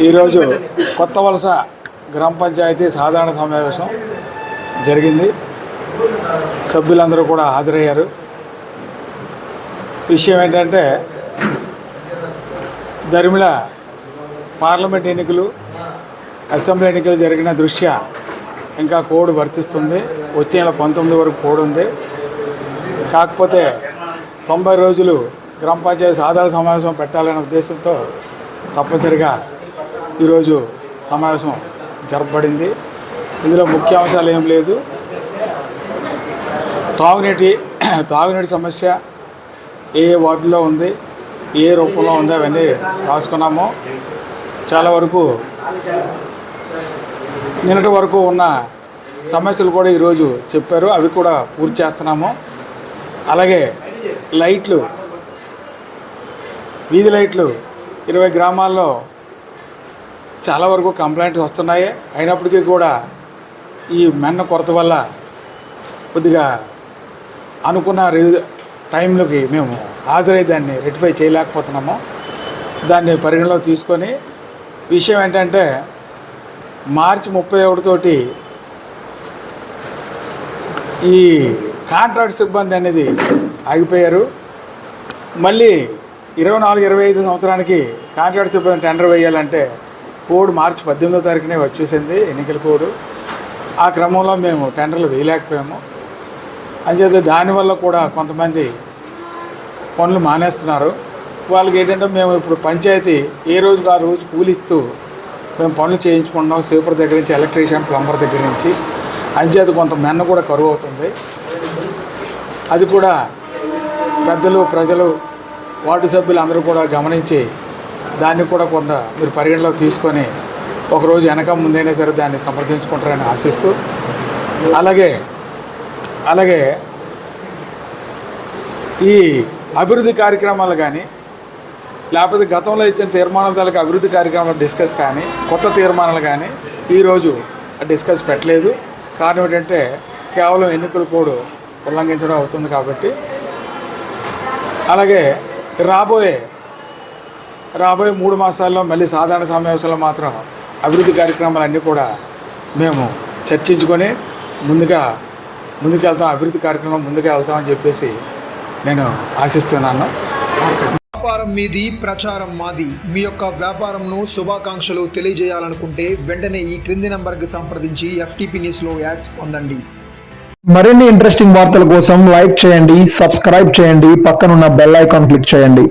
ఈరోజు కొత్త వలస గ్రామ పంచాయతీ సాధారణ సమావేశం జరిగింది. సభ్యులందరూ కూడా హాజరయ్యారు. విషయం ఏంటంటే ధర్మిళ పార్లమెంట్ ఎన్నికలు అసెంబ్లీ ఎన్నికలు జరిగిన దృష్ట్యా ఇంకా కోడ్ వర్తిస్తుంది. వచ్చే నెల పంతొమ్మిది వరకు కోడ్ ఉంది. కాకపోతే తొంభై రోజులు గ్రామ పంచాయతీ సాధారణ సమావేశం పెట్టాలనే ఉద్దేశంతో తప్పనిసరిగా ఈరోజు సమావేశం జరపబడింది. ఇందులో ముఖ్య అంశాలు ఏం లేదు. తాగునీటి తాగునీటి సమస్య ఏ ఏ వార్డులో ఉంది ఏ రూపంలో ఉంది అవన్నీ రాసుకున్నాము. చాలా వరకు నిన్నటి వరకు ఉన్న సమస్యలు కూడా ఈరోజు చెప్పారు. అవి కూడా పూర్తి చేస్తున్నాము. అలాగే లైట్లు వీధి లైట్లు ఇరవై గ్రామాల్లో చాలా వరకు కంప్లైంట్స్ వస్తున్నాయి. అయినప్పటికీ కూడా ఈ మెన్న కొరత వల్ల కొద్దిగా అనుకున్న రి- టైంలోకి మేము హాజరై దాన్ని రెటిఫై చేయలేకపోతున్నాము. దాన్ని పరిగణలో తీసుకొని విషయం ఏంటంటే మార్చి ముప్పై ఒకటితోటి ఈ కాంట్రాక్ట్ సిబ్బంది అనేది ఆగిపోయారు. మళ్ళీ ఇరవై నాలుగు ఇరవై ఐదు సంవత్సరానికి కాంట్రాక్ట్ సిబ్బంది టెండర్ వేయాలంటే కోడ్ మార్చి పద్దెనిమిదో తారీఖునే వచ్చేసింది ఎన్నికల కోడ్. ఆ క్రమంలో మేము టెండర్లు వేయలేకపోయాము. అంచేత దానివల్ల కూడా కొంతమంది పనులు మానేస్తున్నారు. వాళ్ళకి ఏంటంటే మేము ఇప్పుడు పంచాయతీ ఏ రోజుకు ఆ రోజు కూలిస్తూ మేము పనులు చేయించుకుంటున్నాం. సూపర్ దగ్గర నుంచి ఎలక్ట్రీషియన్ ప్లంబర్ దగ్గర నుంచి. అంచేత కొంత మెన్న కూడా కరువు అవుతుంది. అది కూడా పెద్దలు ప్రజలు వార్డు సభ్యులు అందరూ కూడా గమనించి దాన్ని కూడా కొంత మీరు పరిగణలోకి తీసుకొని ఒకరోజు వెనక ముందైనా సరే దాన్ని సమర్థించుకుంటారని ఆశిస్తూ అలాగే అలాగే ఈ అభివృద్ధి కార్యక్రమాలు కానీ లేకపోతే గతంలో ఇచ్చిన తీర్మానాల తాలూకు అభివృద్ధి కార్యక్రమాలు డిస్కస్ కానీ కొత్త తీర్మానాలు కానీ ఈరోజు డిస్కస్ పెట్టలేదు. కారణం ఏంటంటే కేవలం ఎన్నికల కోడ్ ఉల్లంఘించడం అవుతుంది కాబట్టి అలాగే రాబోయే రాబోయే మూడు మాసాల్లో మళ్ళీ సాధారణ సమావేశంలో మాత్రం అభివృద్ధి కార్యక్రమాలన్నీ కూడా మేము చర్చించుకొని ముందుగా ముందుకెళ్తాం అభివృద్ధి కార్యక్రమం ముందుకు వెళ్తామని చెప్పేసి నేను ఆశిస్తున్నాను. వ్యాపారం మీది ప్రచారం మాది. మీ యొక్క వ్యాపారంను శుభాకాంక్షలు తెలియజేయాలనుకుంటే వెంటనే ఈ క్రింది నంబర్కి సంప్రదించి ఎఫ్టీపీ న్యూస్లో యాడ్స్ పొందండి. మరిన్ని ఇంట్రెస్టింగ్ వార్తల కోసం లైక్ చేయండి సబ్స్క్రైబ్ చేయండి పక్కనున్న బెల్ ఐకాన్ క్లిక్ చేయండి.